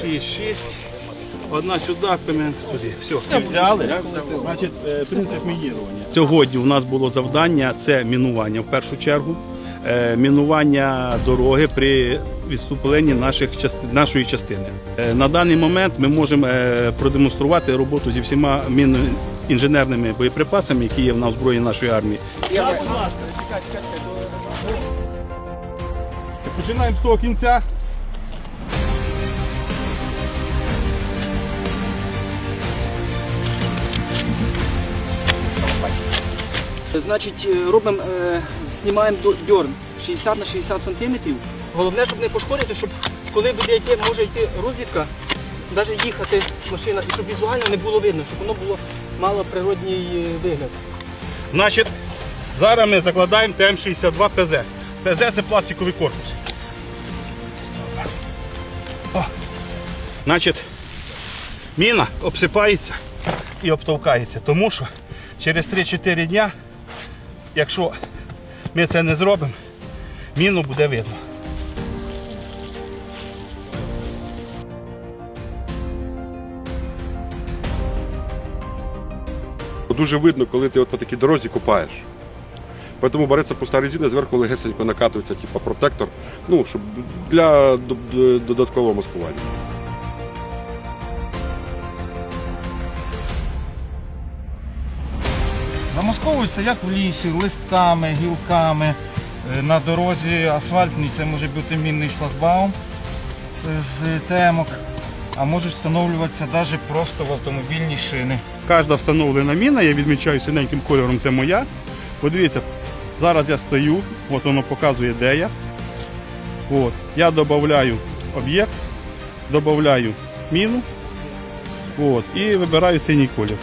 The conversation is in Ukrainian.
6, 6. Одна сюди, пимент туди. Все, взяли. Значить, е, принцип мінірування. Сьогодні у нас було завдання це мінування в першу чергу. Е, Мінування дороги при відступленні наших нашої частини. Е, На даний момент ми можемо продемонструвати роботу зі всіма мінно-інженерними боєприпасами, які є на озброєнні нашої армії. Починаємо з того кінця. Значить, е, робимо, е, знімаємо дьорн 60 на 60 сантиметрів. Головне, щоб не пошкодити, щоб коли буде йти, може йти розвідка, навіть їхати машина, і щоб візуально не було видно, щоб воно було мало природній е, вигляд. Значить, зараз ми закладаємо ТМ-62 ПЗ. ПЗ це пластиковий корпус. О. Значить, міна обсипається і обтовкається, тому що через 3-4 дня, якщо ми це не зробимо, міну буде видно. Дуже видно, коли ти от по такій дорозі купаєш. Тому береться пуста резина, зверху легесенько накатується, типу протектор, ну, щоб для додаткового маскування. Замасковується як в лісі, листками, гілками. Е, На дорозі асфальтній це може бути мінний шлагбаум е, з темок, а можуть встановлюватися навіть просто в автомобільні шини. Кожна встановлена міна, я відмічаю синеньким кольором, це моя. Подивіться, зараз я стою, от воно показує, де я. От. Я додаю об'єкт, додаю міну от, і вибираю синій колір.